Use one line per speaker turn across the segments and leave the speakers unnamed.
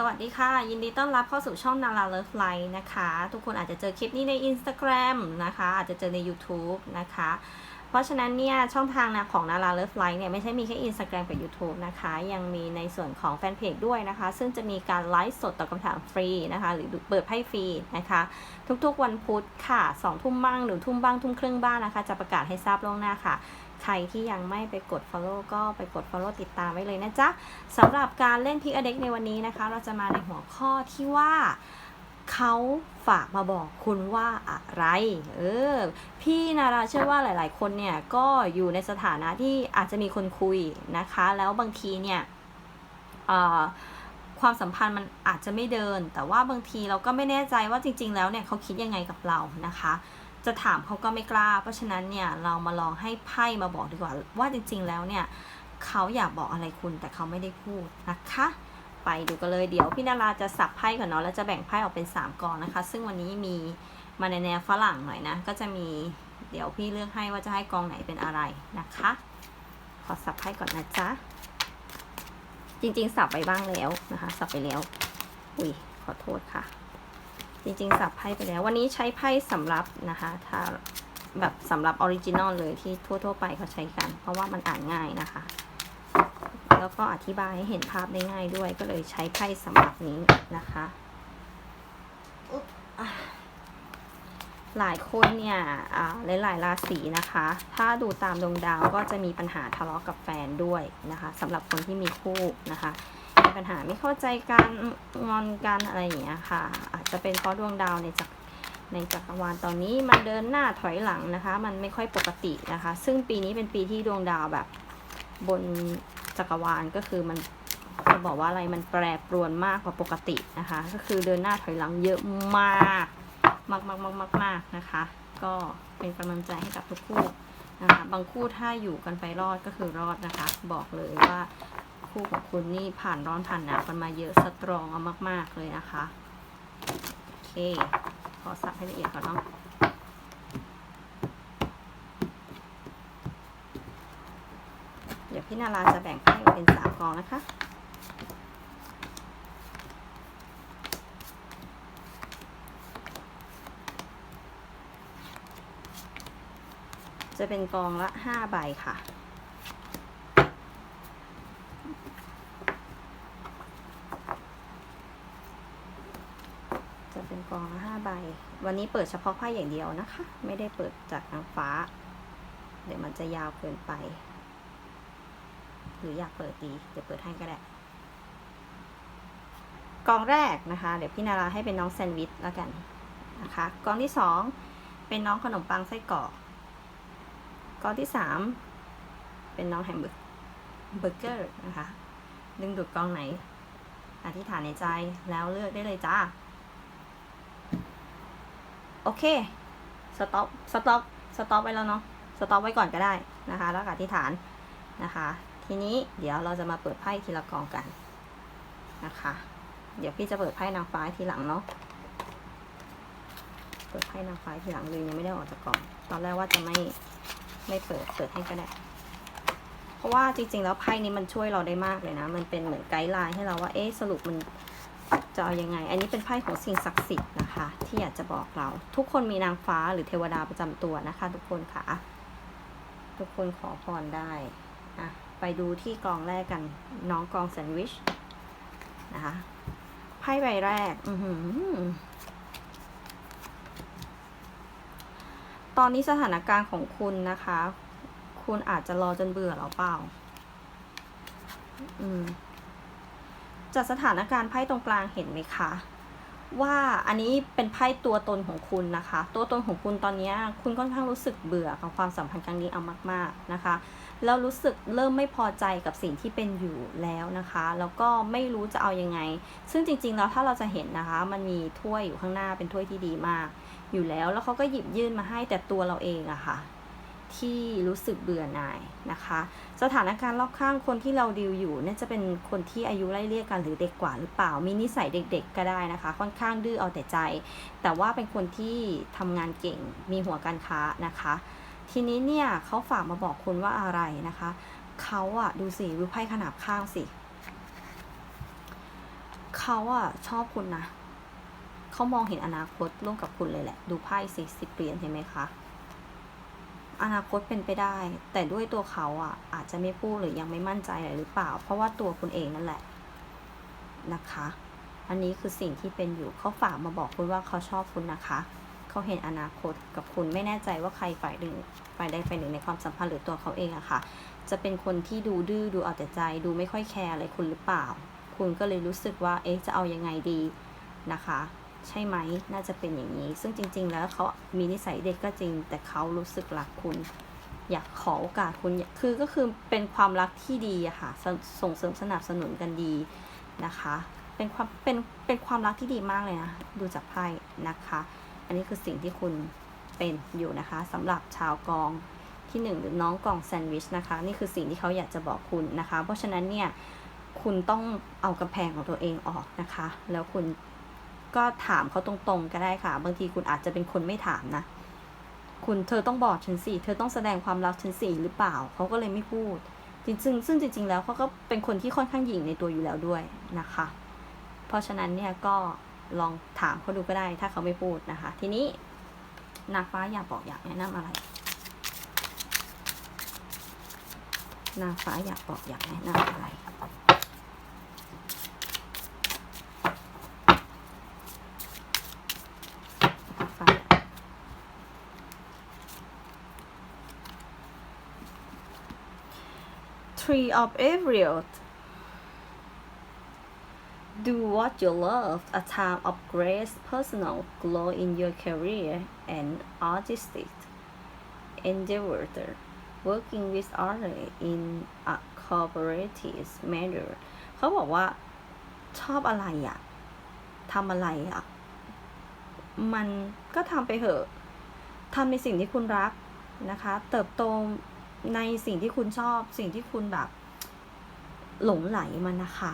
สวัสดีค่ะ ยินดีต้อนรับเข้าสู่ช่องนาราเลิฟไลน์นะคะ ทุกคนอาจจะเจอคลิปนี้ใน Instagram นะคะ อาจจะเจอใน YouTube นะคะ เพราะฉะนั้นเนี่ยช่องทางนะของนาราเลิฟไลน์เนี่ยไม่ใช่มีแค่ Instagram กับ YouTube นะคะ ยังมีในส่วนของแฟนเพจด้วยนะคะ ซึ่งจะมีการไลฟ์สดตอบคำถามฟรีนะคะ หรือเปิดไพ่ฟรีนะคะ ทุกๆวันพุธค่ะ2ทุ่มบ้างหรือทุ่มบ้างทุ่มครึ่งบ้างนะคะ จะประกาศให้ทราบล่วงหน้าค่ะ ใครที่ยังไม่ไปกด follow ก็ไปกด follow ติดตามไว้เลยนะจ๊ะสำหรับการเล่นพิกอเด็กในวันนี้นะคะ เราจะมาในหัวข้อที่ว่าเขาฝากมาบอกคุณว่าอะไร เออ พี่นาราเชื่อว่าหลาย ๆ คนเนี่ยก็อยู่ในสถานะที่อาจจะมีคนคุยนะคะ แล้วบางทีเนี่ยความสัมพันธ์มันอาจจะไม่เดิน แต่ว่าบางทีเราก็ไม่แน่ใจว่าจริง ๆ แล้วเนี่ยเขาคิดยังไงกับเรานะคะ จะถามเขาก็ไม่กล้า เพราะฉะนั้นเนี่ยเรามาลองให้ไพ่มาบอกดีกว่า ว่าจริง ๆ แล้วเนี่ยเขาอยากบอกอะไรคุณแต่เขาไม่ได้พูดนะคะ ไปดูกันเลยเดี๋ยวพี่นาราจะสับไพ่ก่อนเนาะแล้วจะแบ่งไพ่ออกเป็น 3กองนะคะ ซึ่งวันนี้มีมาในแนวฝรั่งหน่อยนะ ก็จะมีเดี๋ยวพี่เลือกให้ว่าจะให้กองไหนเป็นอะไรนะคะ ขอสับไพ่ก่อนนะจ๊ะจริงๆ สับไปบ้างแล้วนะคะ สับไปแล้ว อุ้ยขอโทษค่ะ จริงๆ สับไพ่ไปแล้ว วันนี้ใช้ไพ่สำรับนะคะ ถ้าแบบสำหรับออริจินอลเลยที่ทั่วๆ ไปเขาใช้กัน เพราะว่ามันอ่านง่ายนะคะ แล้วก็อธิบายให้เห็นภาพได้ง่ายด้วย ก็เลยใช้ไพ่สำหรับนี้นะคะหลายคนเนี่ยอ่าหลายๆราศีนะคะ ถ้าดูตามดวงดาวก็จะมีปัญหาทะเลาะกับแฟนด้วยนะคะสำหรับคนที่มีคู่นะคะ ปัญหาไม่เข้าใจกันงอนกันอะไรอย่างเงี้ยค่ะ อาจจะเป็นเพราะดวงดาวในจักรในจักรวาลตอนนี้มันเดินหน้าถอยหลังนะคะ มันไม่ค่อยปกตินะคะ ซึ่งปีนี้เป็นปีที่ดวงดาวแบบบนจักรวาลก็คือมันจะบอกว่าอะไรมันแปรปรวนมากกว่าปกตินะคะ ก็คือเดินหน้าถอยหลังเยอะมากมากมากมากมากมากนะคะ ก็เป็นกำลังใจให้กับทุกคู่นะคะบางคู่ถ้าอยู่กันไปรอดก็คือรอดนะคะ บอกเลยว่า คู่ของคุณนี่ผ่านร้อนผ่านหนาวกันมาเยอะสตรองเอามาก ๆ เลยนะคะ โอเค ขอสับให้ละเอียดก่อนเนาะเดี๋ยวพี่นาราจะแบ่งไพ่ออกเป็นสามกองนะคะจะเป็นกองละห้าใบค่ะเป็นกองละห้าใบ วันนี้เปิดเฉพาะไพ่อย่างเดียวนะคะ ไม่ได้เปิดจากนางฟ้า เดี๋ยวมันจะยาวเกินไป หรืออยากเปิดดีเดี๋ยวเปิดให้ก็ได้กองแรกนะคะ เดี๋ยวพี่นาราให้เป็นน้องแซนด์วิชแล้วกันนะคะกองที่สองเป็นน้องขนมปังไส้กรอกกองที่สามเป็นน้องแฮมเบอร์เบอร์เกอร์นะคะ ดึงดูดกองไหน อธิษฐานในใจแล้วเลือกได้เลยจ้า โอเคสต็อปสต็อปสต็อปไว้แล้วเนาะสต็อปไว้ก่อนก็ได้นะคะ แล้วก็อธิษฐานนะคะ ทีนี้เดี๋ยวเราจะมาเปิดไพ่ทีละกองกันนะคะ เดี๋ยวพี่จะเปิดไพ่นางฟ้าทีหลังเนาะเปิดไพ่นางฟ้าทีหลังเลยยังไม่ได้ออกจากกล่องตอนแรกว่าจะไม่ไม่เปิดเปิดให้ก็ได้เพราะว่าจริง ๆ แล้วไพ่นี้มันช่วยเราได้มากเลยนะ มันเป็นเหมือนไกด์ไลน์ให้เราว่าเอ๊ะสรุปมันจะเอายังไง อันนี้เป็นไพ่ของสิ่งศักดิ์สิทธิ์นะ ที่อยากจะบอกเรา ทุกคนมีนางฟ้าหรือเทวดาประจำตัวนะคะ ทุกคนค่ะ ทุกคนขอพรได้อะไปดูที่กองแรกกัน น้องกองแซนด์วิชนะคะไพ่ใบแรก อืตอนนี้สถานการณ์ของคุณนะคะ คุณอาจจะรอจนเบื่อแล้วเปล่า อืมจากสถานการณ์ไพ่ตรงกลางเห็นไหมคะ ว่าอันนี้เป็นไพ่ตัวตนของคุณนะคะ ตัวตนของคุณตอนนี้คุณค่อนข้างรู้สึกเบื่อกับความสัมพันธ์ครั้งนี้เอามาก ๆนะคะแล้วรู้สึกเริ่มไม่พอใจกับสิ่งที่เป็นอยู่แล้วนะคะ แล้วก็ไม่รู้จะเอายังไง ซึ่งจริงๆแล้วถ้าเราจะเห็นนะคะ มันมีถ้วยอยู่ข้างหน้าเป็นถ้วยที่ดีมาก อยู่แล้วแล้วเขาก็หยิบยื่นมาให้แต่ตัวเราเองอะค่ะ ที่รู้สึกเบื่อหน่ายนะคะ สถานการณ์รอบข้างคนที่เราดิวอยู่เนี่ยจะเป็นคนที่อายุไล่เรียกกันหรือเด็กกว่าหรือเปล่า มีนิสัยเด็ก ๆ ก็ได้นะคะ ค่อนข้างดื้อเอาแต่ใจ แต่ว่าเป็นคนที่ทำงานเก่งมีหัวการค้านะคะ ทีนี้เนี่ยเขาฝากมาบอกคุณว่าอะไรนะคะเขาอะดูสิดูไพ่ขนาบข้างสิเขาอะชอบคุณนะเขามองเห็นอนาคตร่วมกับคุณเลยแหละ ดูไพ่สิสิเหรียญเห็นไหมคะ อนาคตเป็นไปได้ แต่ด้วยตัวเขาอะ อาจจะไม่พูดหรือยังไม่มั่นใจอะไรหรือเปล่า เพราะว่าตัวคุณเองนั่นแหละนะคะ อันนี้คือสิ่งที่เป็นอยู่เขาฝากมาบอกคุณว่าเขาชอบคุณนะคะเขาเห็นอนาคตกับคุณไม่แน่ใจว่าใครฝ่ายหนึ่งฝ่ายใดฝ่ายหนึ่งในความสัมพันธ์หรือตัวเขาเองอะค่ะ จะเป็นคนที่ดูดื้อดูเอาแต่ใจ ดูไม่ค่อยแคร์อะไรคุณหรือเปล่า คุณก็เลยรู้สึกว่าเอ๊ะจะเอายังไงดีนะคะ ใช่ไหม น่าจะเป็นอย่างนี้ ซึ่งจริง ๆ แล้วเขามีนิสัยเด็กก็จริง แต่เขารู้สึกรักคุณ อยากขอโอกาสคุณ คือก็คือเป็นความรักที่ดีอะค่ะสส่งเสริมสนับสนุนกันดีนะคะ เป็นความเป็นเป็นความรักที่ดีมากเลยนะ ดูจากไพ่นะคะ อันนี้คือสิ่งที่คุณเป็นอยู่นะคะสำหรับชาวกองที่หนึ่งหรือน้องกองแซนด์วิชนะคะ นี่คือสิ่งที่เขาอยากจะบอกคุณนะคะ เพราะฉะนั้นเนี่ยคุณต้องเอากำแพงของตัวเองออกนะคะ แล้วคุณ ก็ถามเขาตรงๆก็ได้ค่ะ บางทีคุณอาจจะเป็นคนไม่ถามนะ คุณเธอต้องบอกฉันสิ เธอต้องแสดงความรักฉันสิหรือเปล่า เขาก็เลยไม่พูด จริงๆ ซึ่งจริง ๆ แล้วเขาก็เป็นคนที่ค่อนข้างหยิ่งในตัวอยู่แล้วด้วยนะคะ เพราะฉะนั้นเนี่ยก็ลองถามเขาดูก็ได้ ถ้าเขาไม่พูดนะคะ ทีนี้นางฟ้าอยากบอกอยากแนะนำอะไร นางฟ้าอยากบอกอยากแนะนำอะไร นางฟ้า Tree of Ariel Do what you love, a time of grace, personal glow in your career and artistic endeavor. Working with others in a cooperative manner. เขาบอกว่าชอบอะไรอะทำอะไรอะมันก็ทำไปเถอะทำในสิ่งที่คุณรักนะคะ เติบโต ในสิ่งที่คุณชอบสิ่งที่คุณแบบ หลงไหลมันนะคะ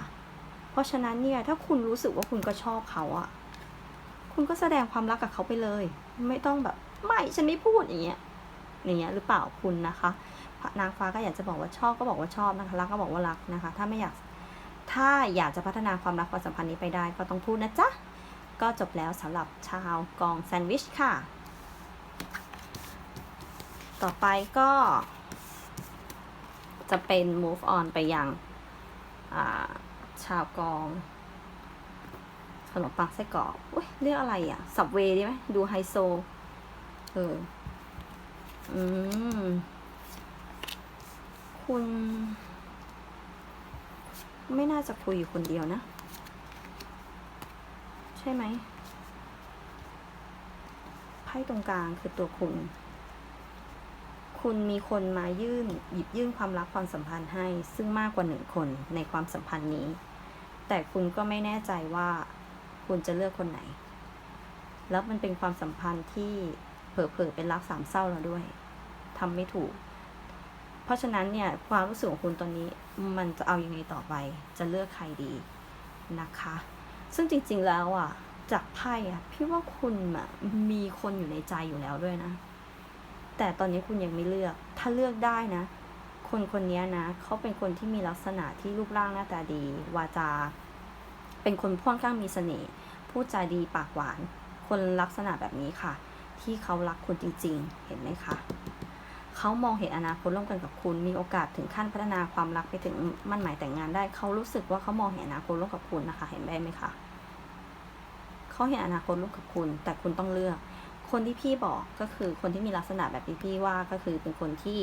เพราะฉะนั้นเนี่ย ถ้าคุณรู้สึกว่าคุณก็ชอบเขาอะคุณก็แสดงความรักกับเขาไปเลย ไม่ต้องแบบไม่ฉันไม่พูดอย่างเงี้ยอย่างเงี้ยหรือเปล่าคุณนะคะนางฟ้าก็อยากจะบอกว่าชอบก็บอกว่าชอบนะคะรักก็บอกว่ารักนะคะ ถ้าไม่อยากถ้าอยากจะพัฒนาความรักความสัมพันธ์นี้ไปได้ก็ต้องพูดนะจ๊ะก็จบแล้วสำหรับชาวกองแซนด์วิชค่ะ ต่อไปก็ จะเป็น move on ไปยังาชาวกองขนมปังไส้กรอกอุ้ยเรียกอะไรอะ สับเวดีไหมดูไฮโซ เออ อืม คุณ ไม่น่าจะคุยอยู่คนเดียวนะ ใช่ไหมไพ่ตรงกลางคือตัวคุณ คุณมีคนมายื่นหยิบยื่นความรักความสัมพันธ์ให้ ซึ่งมากกว่าหนึ่งคนในความสัมพันธ์นี้ แต่คุณก็ไม่แน่ใจว่าคุณจะเลือกคนไหน แล้วมันเป็นความสัมพันธ์ที่เผลอๆเป็นรักสามเศร้าแล้วด้วยทำไม่ถูก เพราะฉะนั้นเนี่ยความรู้สึกของคุณตอนนี้มันจะเอาอยัางไงต่อไป จะเลือกใครดีนะคะ ซึ่งจริงๆแล้วอะจากไพ่อะพี่ว่าคุณอะมีคนอยู่ในใจอยู่แล้วด้วยนะ แต่ตอนนี้คุณยังไม่เลือก ถ้าเลือกได้นะ คนคนนี้นะ เขาเป็นคนที่มีลักษณะที่รูปร่างหน้าตาดี วาจา เป็นคนค่อนข้างมีเสน่ห์ พูดจาดีปากหวาน คนลักษณะแบบนี้ค่ะ ที่เขารักคุณจริง ๆ เห็นไหมคะ เขามองเห็นอนาคตร่วมกันกับคุณ มีโอกาสถึงขั้นพัฒนาความรักไปถึงมั่นหมายแต่งงานได้ เขารู้สึกว่าเขามองเห็นอนาคตร่วมกับคุณนะคะ เห็นได้ไหมคะ เขาเห็นอนาคตร่วมกับคุณ แต่คุณต้องเลือก คนที่พี่บอกก็คือคนที่มีลักษณะแบบที่พี่ว่าก็คือเป็นคนที่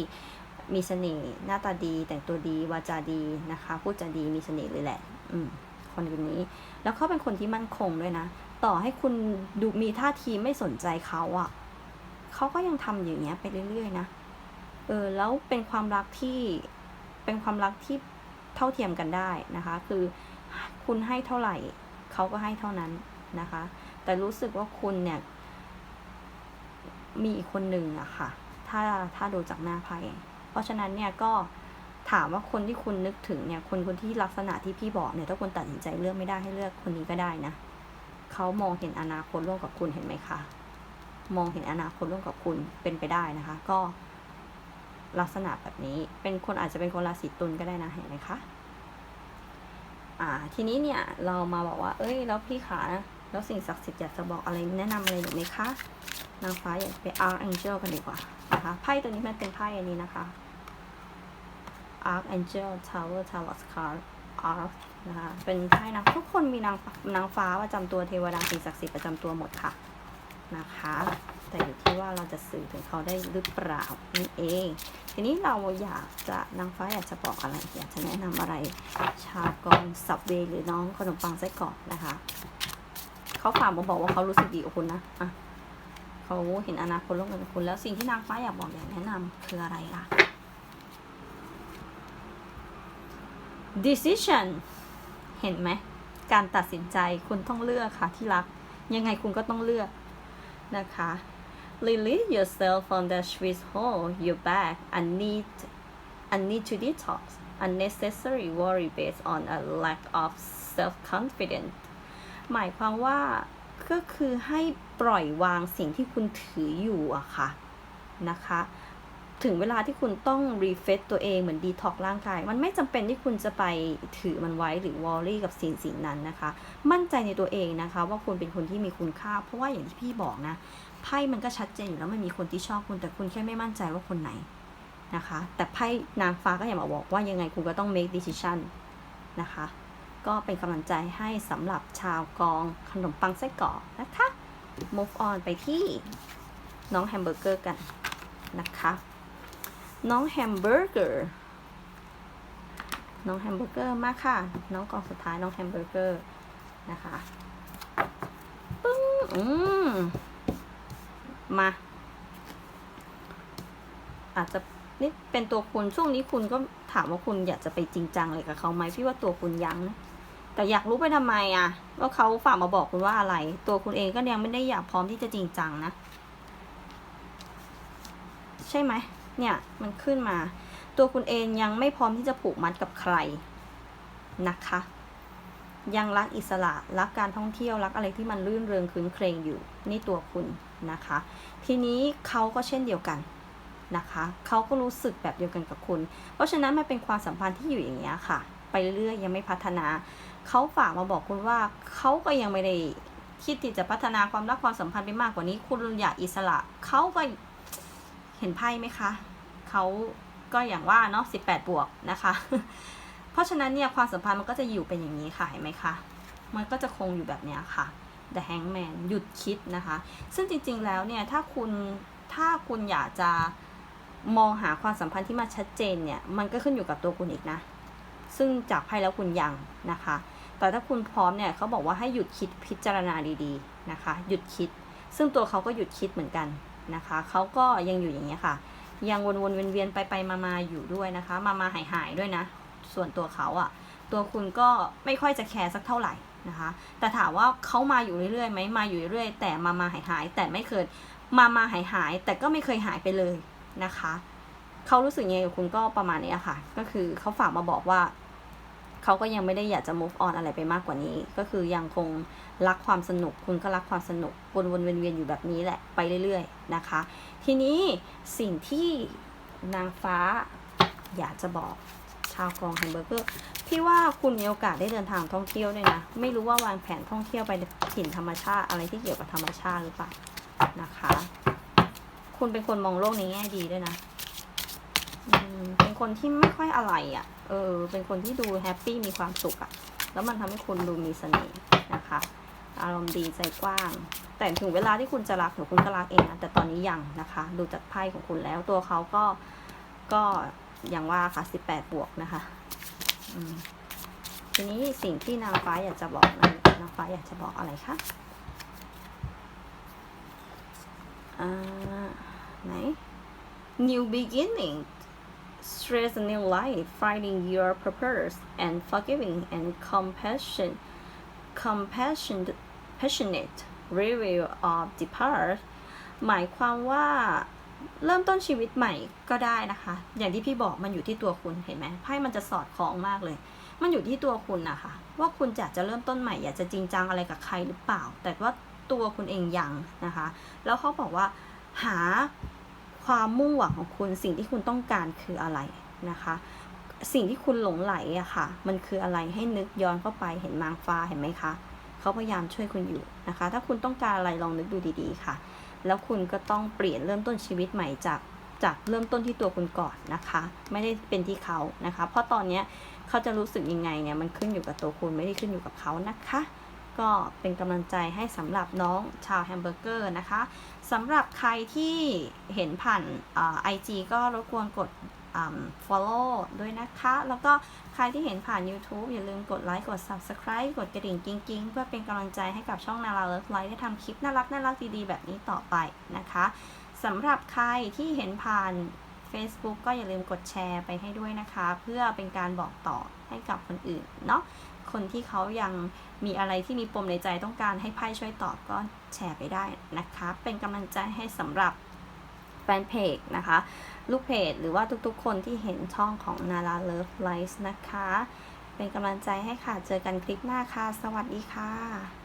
มีเสน่ห์หน้าตาดี แต่งตัวดีวาจาดีนะคะพูดจาดีมีเสน่ห์เลยแหละ อืมคนคนนี้ แล้วเขาเป็นคนที่มั่นคงด้วยนะ ต่อให้คุณดูมีท่าทีไม่สนใจเขาอะ่ะเขาก็ยังทำอย่างเงี้ยไปเรื่อยๆนะเออแล้วเป็นความรักที่เป็นความรักที่เท่าเทียมกันได้นะคะ คือคุณให้เท่าไหร่เขาก็ให้เท่านั้นนะคะ แต่รู้สึกว่าคุณเนี่ย มีอีกคนหนึ่งอะค่ะ ถ้าถ้าดูจากหน้าไพ่เพราะฉะนั้นเนี่ยก็ถามว่าคนที่คุณนึกถึงเนี่ยคนคนที่ลักษณะที่พี่บอกเนี่ยถ้าคุณตัดสินใจเลือกไม่ได้ให้เลือกคนนี้ก็ได้นะเขามองเห็นอนาคตร่วมกับคุณเห็นไหมคะมองเห็นอนาคตร่วมกับคุณเป็นไปได้นะคะ ก็ลักษณะแบบนี้เป็นคนอาจจะเป็นคนราศีตุลก็ได้นะเห็นไหมคะอ่าทีนี้เนี่ยเรามาบอกว่า เอ้ย แล้วพี่ขาแล้วสิ่งศักดิ์สิทธิ์อยากจะบอกอะไรแนะนำอะไรหรือไหมคะ นางฟ้าอยากไป Archangel กันดีกว่านะคะไพ่ตัวนี้มันเป็นไพ่อันนี้นะคะ Archangel Tower Tarot Card Arch นะคะเป็นไพ่นะทุกคนมีนางนางฟ้าประจำตัวเทวดาสิ่งศักดิ์สิทธิ์ประจำตัวหมดค่ะนะคะ แต่อยู่ที่ว่าเราจะสื่อถึงเขาได้หรือเปล่านั่นเอง ทีนี้เราอยากจะนางฟ้าอยากจะบอกอะไรอยากจะแนะนำอะไร ชาวกองสับเวย์หรือน้องขนมปังไส้กรอกนะคะเขาฝากมาบอกว่าเขารู้สึกดีกับคุณนะอะ เขาเห็นอนาคตร่วมกันกับคุณ แล้วสิ่งที่นางฟ้าอยากบอกอยากแนะนำคืออะไรล่ะ decision เห็นไหม การตัดสินใจคุณต้องเลือกค่ะที่รัก ยังไงคุณก็ต้องเลือกนะคะ release yourself from that sweet hole you back and need and need to detox unnecessary worry based on a lack of self confidence หมายความว่า ก็คือให้ปล่อยวางสิ่งที่คุณถืออยู่อะค่ะนะคะ ถึงเวลาที่คุณต้องรีเฟซตัวเองเหมือนดีท็อกร่างกาย มันไม่จำเป็นที่คุณจะไปถือมันไว้หรือวอรี่กับสิ่งสิ่งนั้นนะคะ มั่นใจในตัวเองนะคะ ว่าคุณเป็นคนที่มีคุณค่า เพราะว่าอย่างที่พี่บอกนะไพ่มันก็ชัดเจนอยู่แล้วมันมีคนที่ชอบคุณแต่คุณแค่ไม่มั่นใจว่าคนไหนนะคะ แต่ไพ่นางฟ้าก็อย่ามาบอกว่ายังไงคุณก็ต้อง make decision นะคะ ก็เป็นกำลังใจให้สำหรับชาวกองขนมปังไส้กรอกนะคะ move on ไปที่น้องแฮมเบอร์เกอร์กันนะคะ น้องแฮมเบอร์เกอร์น้องแฮมเบอร์เกอร์มากค่ะ น้องกองสุดท้ายน้องแฮมเบอร์เกอร์นะคะปึ้งอืมมา อาจจะนี่เป็นตัวคุณช่วงนี้คุณก็ถามว่าคุณอยากจะไปจริงจังอะไรกับเขาไหมพี่ว่าตัวคุณยังนะ แต่อยากรู้ไปทำไมอะว่าเขาฝากมาบอกคุณว่าอะไร ตัวคุณเองก็ยังไม่ได้อยากพร้อมที่จะจริงจังนะ ใช่ไหมเนี่ยมันขึ้นมา ตัวคุณเองยังไม่พร้อมที่จะผูกมัดกับใครนะคะ ยังรักอิสระรักการท่องเที่ยวรักอะไรที่มันรื่นเริงคืนเครงอยู่ นี่ตัวคุณนะคะ ทีนี้เขาก็เช่นเดียวกันนะคะเขาก็รู้สึกแบบเดียวกันกับคุณ เพราะฉะนั้นมันเป็นความสัมพันธ์ที่อยู่อย่างเงี้ยค่ะ ไปเรื่อยยังไม่พัฒนา เขาฝากมาบอกคุณว่าเขาก็ยังไม่ได้คิดที่จะพัฒนาความรักความสัมพันธ์ไปมากกว่านี้ คุณอยากอิสระเขาก็เห็นไพ่ไหมคะเขาก็อย่างว่าเนาะ18บแปดบวกนะคะ เพราะฉะนั้นเนี่ยความสัมพันธ์มันก็จะอยู่เป็นอย่างนี้ค่ะเห็นไหมคะมันก็จะคงอยู่แบบนี้ค่ะ The Hangman หยุดคิดนะคะ ซึ่งจริงๆแล้วเนี่ยถ้าคุณถ้าคุณอยากจะมองหาความสัมพันธ์ที่มาชัดเจนเนี่ย มันก็ขึ้นอยู่กับตัวคุณอีกนะ ซึ่งจากไพ่แล้วคุณยังนะคะ แต่ถ้าคุณพร้อมเนี่ยเขาบอกว่าให้หยุดคิดพิจารณาดีๆนะคะ หยุดคิด ซึ่งตัวเขาก็หยุดคิดเหมือนกันนะคะเขาก็ยังอยู่อย่างนี้ยค่ะ ยังวนๆเวียนๆไปไปมาๆอยู่ด้วยนะคะ มามาหายหายๆด้วยนะ ส่วนตัวเขาอะตัวคุณก็ไม่ค่อยจะแคร์สักเท่าไหร่นะคะ แต่ถามว่าเขามาอยู่เรื่อยๆไหมมาอยู่เรื่อยๆแต่มามาหายหายๆแต่ไม่เคยมามาหายหายๆแต่ก็ไม่เคยหายไปเลยนะคะเขารู้สึกยังไงกับคุณก็ประมาณนี้ค่ะ ก็คือเขาฝากมาบอกว่า เขาก็ยังไม่ได้อยากจะ move on อะไรไปมากกว่านี้ ก็คือยังคงรักความสนุก คุณก็รักความสนุก วนๆเวียนๆอยู่แบบนี้แหละ ไปเรื่อยๆนะคะ ทีนี้สิ่งที่นางฟ้าอยากจะบอกชาวกรองแฮมเบอร์เกอร์พี่ว่าคุณมีโอกาสได้เดินทางท่องเที่ยวด้วยนะ ไม่รู้ว่าวางแผนท่องเที่ยวไปถิ่นธรรมชาติอะไรที่เกี่ยวกับธรรมชาติหรือเปล่านะคะ คุณเป็นคนมองโลกในแง่ดีด้วยนะ คนที่ไม่ค่อยอะไรอะ่ะ เออ เป็นคนที่ดูแฮปปี้มีความสุขอะ่ะ แล้วมันทำให้คุณดูมีเสน่ห์นะคะ อารมณ์ดีใจกว้าง แต่ถึงเวลาที่คุณจะรักหรือคุณก็รักเองนะ แต่ตอนนี้ยังนะคะ ดูจากไพ่ของคุณแล้ว ตัวเขาก็ ก็อย่างว่าค่ะ18บวกนะคะทีนี้สิ่งที่นางฟ้าอยากจะบอกนะนางฟ้าอยากจะบอกอะไรคะอ่าไหน new beginning stress a new life finding your purpose and forgiving and compassion compassion passionate review of the past หมายความว่าเริ่มต้นชีวิตใหม่ก็ได้นะคะ อย่างที่พี่บอกมันอยู่ที่ตัวคุณเห็นไหมไพ่มันจะสอดคล้องมากเลย มันอยู่ที่ตัวคุณนะคะว่าคุณอยากจะเริ่มต้นใหม่อยากจะจริงจังอะไรกับใครหรือเปล่า แต่ว่าตัวคุณเองยังนะคะ แล้วเขาบอกว่าหา ความมุ่งหวังของคุณสิ่งที่คุณต้องการคืออะไรนะคะ สิ่งที่คุณหลงไหลอะค่ะ มันคืออะไรให้นึกย้อนเข้าไปเห็นนางฟ้าเห็นไหมคะเขาพยายามช่วยคุณอยู่นะคะ ถ้าคุณต้องการอะไรลองนึกดูดีๆค่ะ แล้วคุณก็ต้องเปลี่ยนเริ่มต้นชีวิตใหม่จากจากเริ่มต้นที่ตัวคุณก่อนนะคะ ไม่ได้เป็นที่เขานะคะ เพราะตอนนี้เขาจะรู้สึกยังไงเนี่ยมันขึ้นอยู่กับตัวคุณไม่ได้ขึ้นอยู่กับเขานะคะ ก็เป็นกำลังใจให้สำหรับน้องชาวแฮมเบอร์เกอร์นะคะสำหรับใครที่เห็นผ่านไอจีก็รบกวนกด follow ด้วยนะคะ แล้วก็ใครที่เห็นผ่าน YouTube อย่าลืมกดไลค์ กด subscribe กดกระดิ่งกิ้งๆ เพื่อเป็นกำลังใจให้กับช่องนาราเลิฟไลฟ์ได้ทำคลิปน่ารักน่ารักดีๆ แบบนี้ต่อไปนะคะสำหรับใครที่เห็นผ่าน Facebook ก็อย่าลืมกดแชร์ไปให้ด้วยนะคะ เพื่อเป็นการบอกต่อให้กับคนอื่นเนาะ คนที่เขายังมีอะไรที่มีปมในใจต้องการให้ไพ่ช่วยตอบก็แชร์ไปได้นะคะ เป็นกำลังใจให้สำหรับแฟนเพจนะคะ ลูกเพจหรือว่าทุกๆ คนที่เห็นช่องของ Nara Love Life นะคะ เป็นกำลังใจให้ค่ะ เจอกันคลิปหน้าค่ะ สวัสดีค่ะ